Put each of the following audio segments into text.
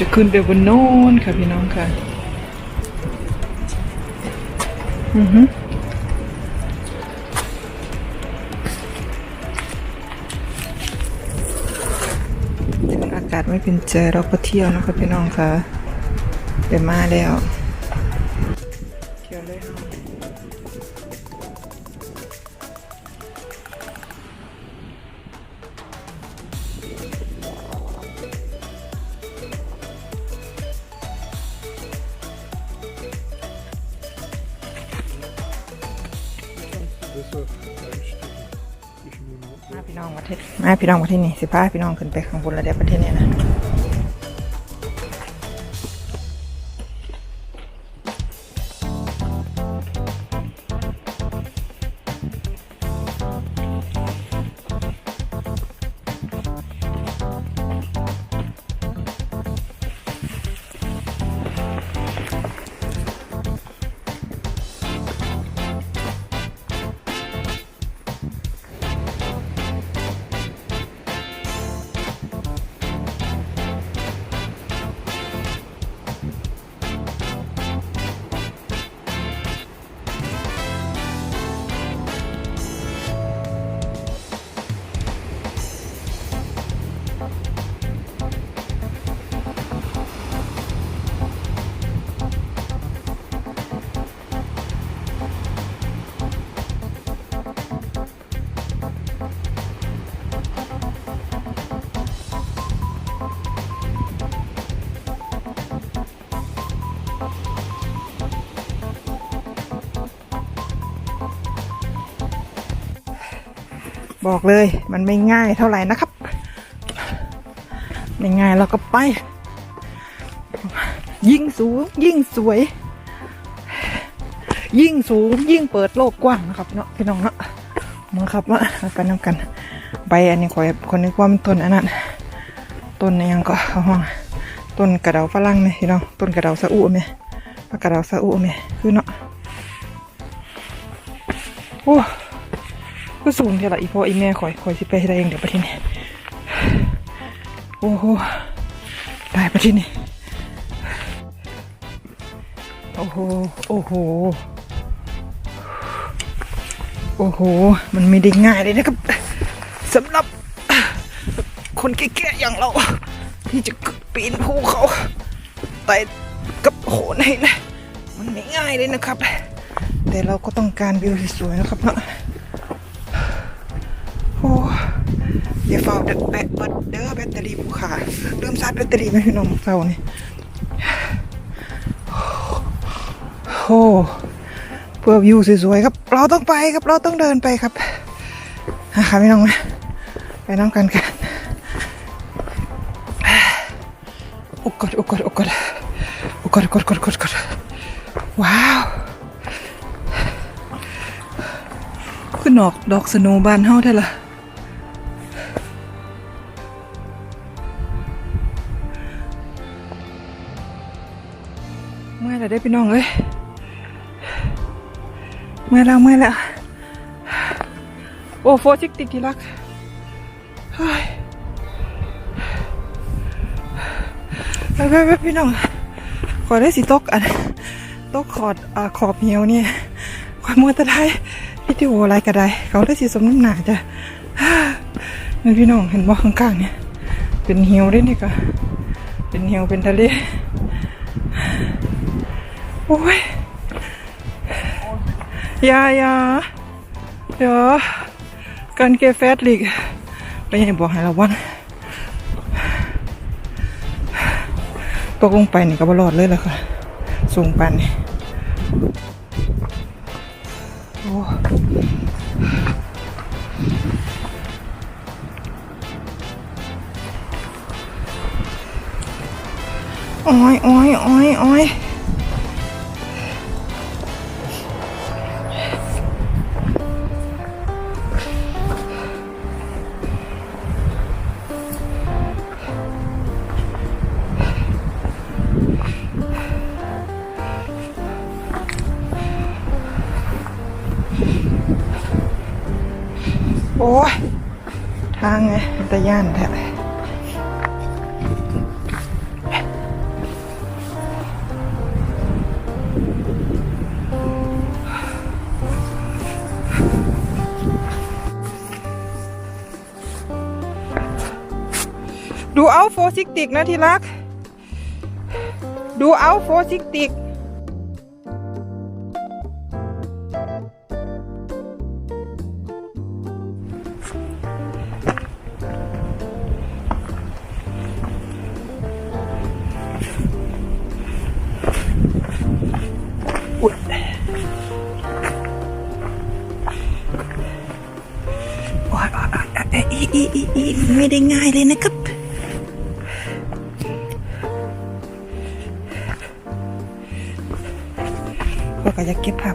จะขึ้นไปบนโน้นค่ะพี่น้องค่ะ อือฮึถึงอากาศไม่เป็นใจเราก็เที่ยวนะคะพี่น้องค่ะไปมาแล้ว มาพี่น้องประเทศมาพี่น้องประเทศนี้สิพาพี่น้องขึ้นไปข้างบนระดับประเทศนี้นะ บอกเลย มันไม่ง่ายเท่าไหร่นะครับไม่ง่ายเราก็ไป ยิ่งสูงยิ่งสวย ยิ่งสูงยิ่งเปิดโลกกว้างนะครับเนาะพี่น้องเนาะมึงครับว่าไปน้ำกันใบอันนี้ขอยคนนึกว่ามันต้นอันนั้นต้นยังก็เขาห้องต้นกระเดาฝรั่งไหมพี่น้องต้นกระเดาสะอุไหมปลากระเดาสะอุไหมคือเนาะโอ้็สูงเท่าไหร่อีพ่ออีแม่คอยคอยสิไปได้เองเดี๋ยวไปที่นี่โอ้โหได้ไปที่นี่โอ้โหโอ้โหโอ้โห มันไม่ได้ง่ายเลยนะครับสำหรับคนแก่ๆอย่างเรา ที่จะปีนภูเขาไต่กับโหนให้นะ มันไม่ง่ายเลยนะครับ แต่เราก็ต้องการวิวสวยๆนะครับเนาะ โอ้อย่าเฝ้าเด็ดแบตเบิดเด้อแบตเตอรี่ผู้ขาเริ่มซัดแบตเตอรี่ไหมพี่น้องเฝ้านี่โอ้เพื่อวิวสวยๆครับ เราต้องไปครับเราต้องเดินไปครับนะคะพี่น้องนะไปน้องกันกันโอ้กอดโอ้กอดโอ้กอดโอ้กอดกอดกอดกอดกอดว้าวคือดอกดอกสโนว์บานเฮาได้ละ เมื่ไรได้พี่น้องเอ้ยเมื่อแล้วเมื่อแล้วโอ้โฟชิกติกที่รักเฮ้ยไปไปไปพี่น้องขอได้สิตกอันตกขอดอ่าขอบเหี่ยวเนี่ยขอมัวแตะไทยวิดีโออะไรก็ได้เขาได้สิสมน้ำหนาจ้ะนี่พี่น้องเห็นบ่ข้างๆเนี่ยเป็นเหี่ยวด้วยนี่ก็เป็นเหี่ยวเป็นทะเล โอ้ยยายาเดี๋ยวกันเกแฟตลีกไปยังบอกให้ระวังตกลงไปนี่ก็บรอดเลยแหละค่ะ สูงปันนี่โอ้โอ้ยโอ้ยโอ้ยโอ้ย ตะย่านแท้ดูเอาโฟซิกติกนะที่รัก ดูเอาโฟซิกติก ไม่ได้ง่ายเลยนะครับ ก็ก็จะเก็บภาพ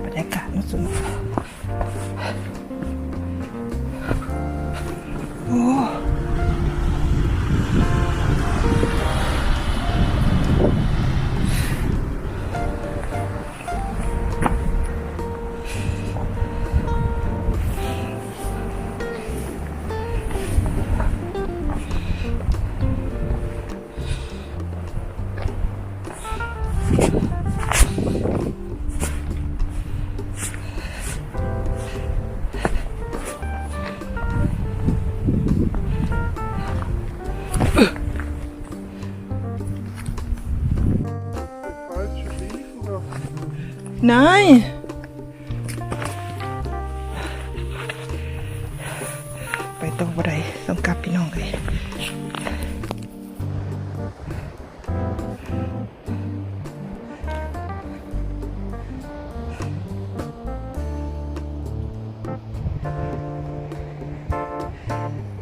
นายไปตรงบันไดต้องกลับพี่น้องเลย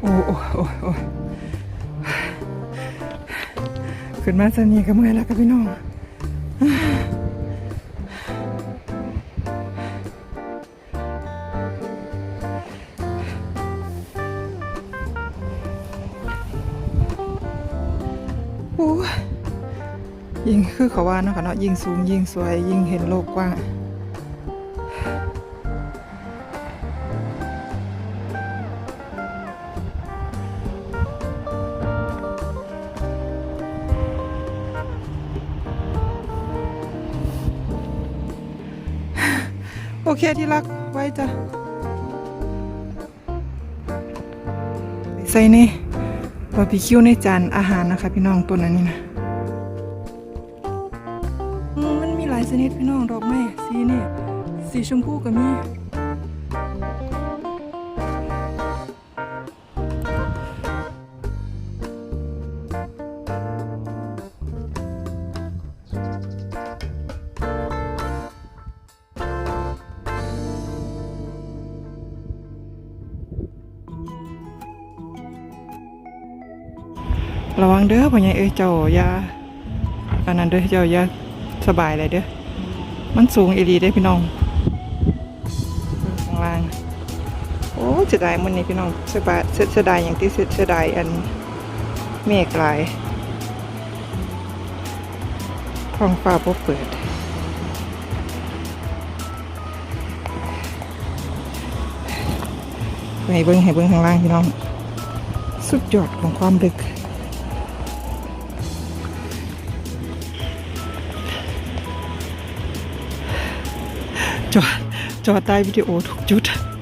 โอ้โอ้โอ้โอ้ขึ้นมาสนีกับเมื่อยแล้วกับพี่น้อง ยยิงคือเขาว่าเนาะค่ะเนาะยิงสูงยิงสวย ยิงเห็นโลกกว้างโอเคที่รักไว้จ้ะใส่นี่ บาร์บีคิวในจานอาหารนะคะ พี่น้องตัวนั้นนี่นะมมันมีหลายชนิดพี่น้องดอกไม้สีนี่สีชมพูก็มี ระวังเด้อพ่อใหญ่เอ้ยเจ้าอย่าอันนั้นเด้อเจ้าอย่าสบายเลยเด้อมันสูงอีหลีเด้พี่น้องข้างล่างโอ้เสียดายมันนี่พี่น้องเสียดายเสียดายอย่างที่เสียดายอันเมฆหลายท้องฟ้าบ่เปิดให้เบิ้งให้เบิ้งข้างล่างพี่น้อง สุดยอดของความลึก จอใต้วิดีโอทุกจุด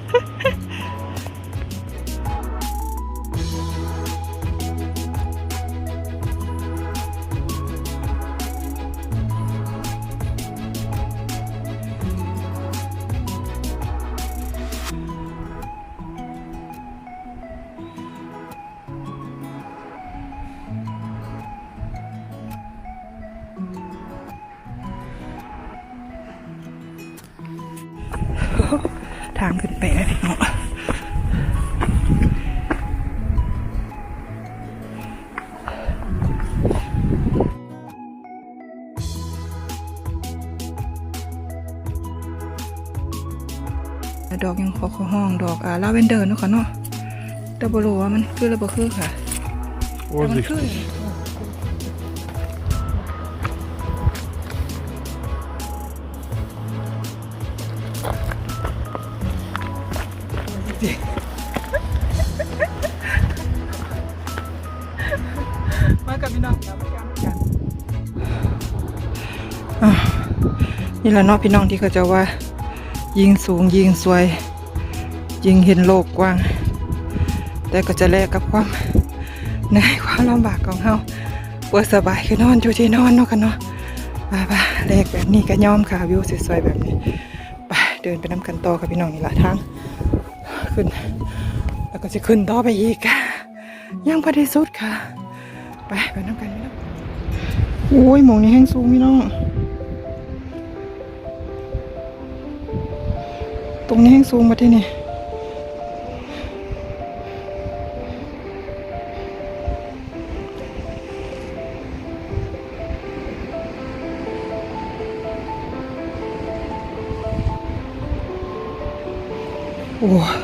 ทางขึ้นไปแล้วพี่น้องดอกยังขอขอห้องดอกอ่าลาเวนเดอร์เนาะค่ะเนาะแต่บรู้ว่ามันคือหรือบ่คือค่ะแต่มันคือ มากับพี่น้องครับกันนี่แหละเนาะพี่น้องที่เขาจะว่า ยิงสูงยิงสวย ยิงเห็นโลกกว้าง แต่ก็จะแลกกับความในความลำบากของเฮาปวดสบายคือนอนอยู่ที่นอนเนาะกันเนาะไปไปแรกแบบนี้ก็ยอมค่ะวิวสวยๆแบบนี้ไปเดินไปน้ำกันต่อค่ะพี่น้องนี่ละทาง ขึ้น แล้วก็จะขึ้นต่อไปอีกค่ะยังพอดีสุดค่ะ ไปไปน้ำกันพี่น้องโอ้ยหมองนี้แห้งสูงพี่น้อง ตรงนี้แห้งสูงมาที่นี่โอ้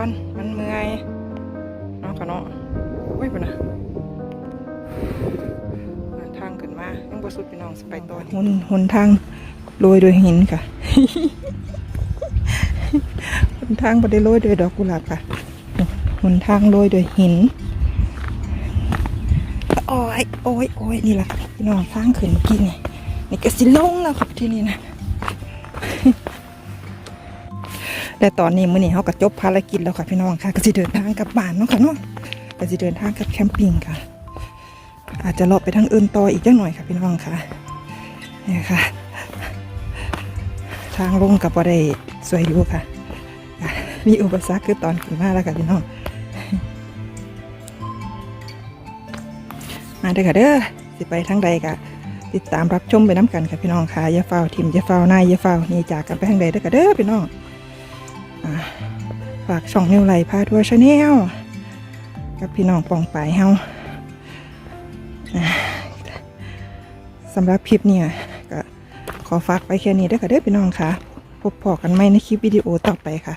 อนมันเมื่อยเนาะค่ะเนาะโอ้ยปนะทางขึ้นมายังบ่สุดพี่น้องสไปต่อหนหนทางโรยโดยหินค่ะหนทางบ่ได้โรยโดยดอกกุหลาบค่ะหนทางโรยโดยหินโอ้ยโอ้ยโอ้ยนี่แหละพี่น้องสร้างขึ้นเมื่อกี้ไงนี่ก็สิลงแล้วครับที่นี่นะ แต่ตอนนี้มื้อนี้เขาก็จบภารกิจแล้วค่ะพี่น้องค่ะก็สิเดินทางกลับบ้านเนาะค่ะเนาะก็สิเดินทางกลับแคมปิ้งค่ะ อาจจะเลาะไปทางอื่นต่ออีกจังหน่อยค่ะพี่น้องค่ะนี่ค่ะ ทางลงกับบ่ได้สวยอยู่ค่ะ มีอุปสรรคคือตอนขึ้นมาแล้วค่ะพี่น้องมาเด้อค่ะเด้อสิไปทางใดกะติดตามรับชมไปน้ำกันค่ะพี่น้องค่ะอย่าเฝ้าทิมอย่าเฝ้านายอย่าเฝ้านี่จากกันไปทางใดเด้อค่ะเด้อพี่น้อง ฝากช่องนิวไหลพาทัวร์ชาแนลกับพี่น้องปองปายเฮาอ่าสำหรับคลิปเนี่ยก็ขอฝากไปแค่นี้เด้อค่ะเด้อพี่น้องค่ะ พบพอกันใหม่ในคลิปวิดีโอต่อไปค่ะ